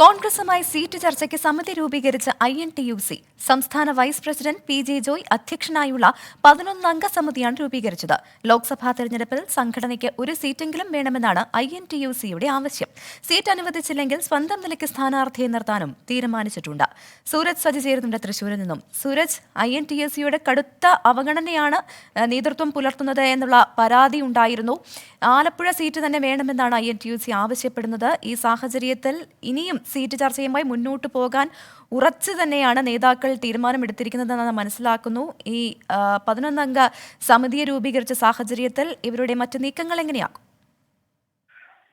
കോൺഗ്രസുമായി സീറ്റ് ചർച്ചയ്ക്ക് സമിതി രൂപീകരിച്ച I N T U C. സംസ്ഥാന vice president P J Joy അധ്യക്ഷനായുള്ള പതിനൊന്നംഗ സമിതിയാണ് രൂപീകരിച്ചത്. ലോക്സഭാ തെരഞ്ഞെടുപ്പിൽ സംഘടനയ്ക്ക് ഒരു സീറ്റെങ്കിലും വേണമെന്നാണ് ഐ എൻ ടി യു സിയുടെ ആവശ്യം. സീറ്റ് അനുവദിച്ചില്ലെങ്കിൽ സ്വന്തം നിലയ്ക്ക് സ്ഥാനാർത്ഥിയെ നിർത്താനും തീരുമാനിച്ചിട്ടുണ്ട്. സൂരജ് സജി ചേരുന്നുണ്ട് തൃശൂരിൽ നിന്നും. Sooraj I N T U സിയുടെ കടുത്ത അവഗണനയാണ് നേതൃത്വം പുലർത്തുന്നത് എന്നുള്ള പരാതി ഉണ്ടായിരുന്നു. ആലപ്പുഴ സീറ്റ് തന്നെ വേണമെന്നാണ് I N T U C ആവശ്യപ്പെടുന്നത്. ഈ സാഹചര്യത്തിൽ ഇനിയും സീറ്റ് ചർച്ചയുമായി മുന്നോട്ട് പോകാൻ ഉറച്ചു തന്നെയാണ് നേതാക്കൾ തീരുമാനമെടുത്തിരിക്കുന്നതെന്ന് മനസ്സിലാക്കുന്നു. ഈ പതിനൊന്നംഗ സമിതിയെ രൂപീകരിച്ച സാഹചര്യത്തിൽ ഇവരുടെ മറ്റ് നീക്കങ്ങൾ എങ്ങനെയാകും?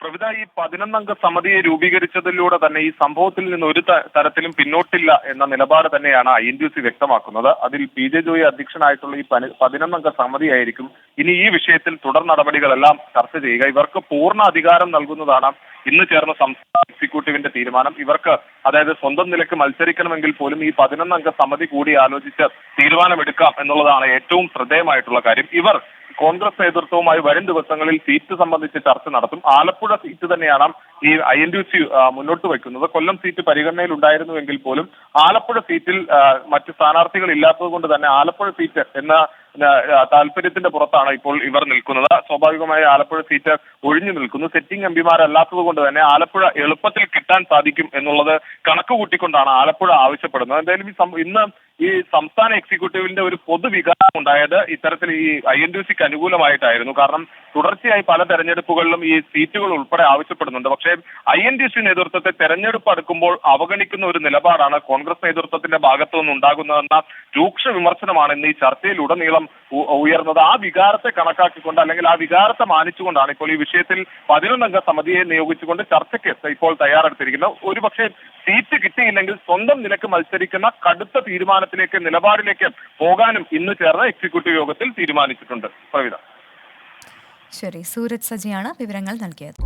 പ്രവിത ഈ പതിനൊന്നംഗ സമിതിയെ രൂപീകരിച്ചതിലൂടെ തന്നെ ഈ സംഭവത്തിൽ നിന്ന് ഒരു തരത്തിലും പിന്നോട്ടില്ല എന്ന നിലപാട് തന്നെയാണ് ഐ എൻ ഡി സി വ്യക്തമാക്കുന്നത്. അതിൽ പി ജെ ജോയി അധ്യക്ഷനായിട്ടുള്ള ഈ പതിനൊന്നംഗ സമിതിയായിരിക്കും ഇനി ഈ വിഷയത്തിൽ തുടർ നടപടികളെല്ലാം ചർച്ച ചെയ്യുക. ഇവർക്ക് പൂർണ അധികാരം നൽകുന്നതാണ് ഇന്ന് ചേർന്ന സംസ്ഥാന എക്സിക്യൂട്ടീവിന്റെ തീരുമാനം. ഇവർക്ക് അതായത് സ്വന്തം നിലയ്ക്ക് മത്സരിക്കണമെങ്കിൽ പോലും ഈ പതിനൊന്നംഗ സമിതി കൂടി ആലോചിച്ച് തീരുമാനമെടുക്കാം എന്നുള്ളതാണ് ഏറ്റവും ശ്രദ്ധേയമായിട്ടുള്ള കാര്യം. ഇവർ കോൺഗ്രസ് നേതൃത്വവുമായി വരും ദിവസങ്ങളിൽ സീറ്റ് സംബന്ധിച്ച് ചർച്ച നടത്തും. ആലപ്പുഴ സീറ്റ് തന്നെയാണ് ഈ ഐ എൻ ഡി സി മുന്നോട്ട് വയ്ക്കുന്നത്. കൊല്ലം സീറ്റ് പരിഗണനയിൽ ഉണ്ടായിരുന്നുവെങ്കിൽ പോലും ആലപ്പുഴ സീറ്റിൽ മറ്റ് സ്ഥാനാർത്ഥികൾ ഇല്ലാത്തത് കൊണ്ട് തന്നെ ആലപ്പുഴ സീറ്റ് എന്ന താല്പര്യത്തിന്റെ പുറത്താണ് ഇപ്പോൾ ഇവർ നിൽക്കുന്നത്. സ്വാഭാവികമായി ആലപ്പുഴ സീറ്റ് ഒഴിഞ്ഞു നിൽക്കുന്നു. സെറ്റിംഗ് എംപിമാരല്ലാത്തത് കൊണ്ട് തന്നെ ആലപ്പുഴ എളുപ്പത്തിൽ കിട്ടാൻ സാധിക്കും എന്നുള്ളത് കണക്ക് കൂട്ടിക്കൊണ്ടാണ് ആലപ്പുഴ ആവശ്യപ്പെടുന്നത്. എന്തായാലും ഇന്ന് ഈ സംസ്ഥാന എക്സിക്യൂട്ടീവിന്റെ ഒരു പൊതുവികാരം ഉണ്ടായത് ഇത്തരത്തിൽ ഈ ഐ എൻ ഡി സിക്ക് അനുകൂലമായിട്ടായിരുന്നു. കാരണം തുടർച്ചയായി പല തെരഞ്ഞെടുപ്പുകളിലും ഈ സീറ്റുകൾ ഉൾപ്പെടെ ആവശ്യപ്പെടുന്നുണ്ട്. പക്ഷേ ഐ എൻ ഡി സി നേതൃത്വത്തെ തെരഞ്ഞെടുപ്പ് അടുക്കുമ്പോൾ അവഗണിക്കുന്ന ഒരു നിലപാടാണ് കോൺഗ്രസ് നേതൃത്വത്തിന്റെ ഭാഗത്തു നിന്നുണ്ടാകുന്നതെന്ന രൂക്ഷ വിമർശനമാണ് ഇന്ന് ഈ ചർച്ചയിലുടനീളം ഉയർന്നത്. ആ വികാരത്തെ കണക്കാക്കിക്കൊണ്ട് അല്ലെങ്കിൽ ആ വികാരത്തെ മാനിച്ചുകൊണ്ടാണ് ഇപ്പോൾ ഈ വിഷയത്തിൽ പതിനൊന്നംഗ സമിതിയെ നിയോഗിച്ചുകൊണ്ട് ചർച്ചയ്ക്ക് ഇപ്പോൾ തയ്യാറെടുത്തിരിക്കുന്നത്. ഒരുപക്ഷെ സീറ്റ് കിട്ടിയില്ലെങ്കിൽ സ്വന്തം നിലയ്ക്ക് മത്സരിക്കുന്ന കടുത്ത തീരുമാനത്തിലേക്ക് നിലപാടിലേക്ക് പോകാനും ഇന്ന് ചേർന്ന എക്സിക്യൂട്ടീവ് യോഗത്തിൽ തീരുമാനിച്ചിട്ടുണ്ട്. പ്രവിത ശരി സൂരജ് സജിയാണ് വിവരങ്ങൾ നൽകിയത്.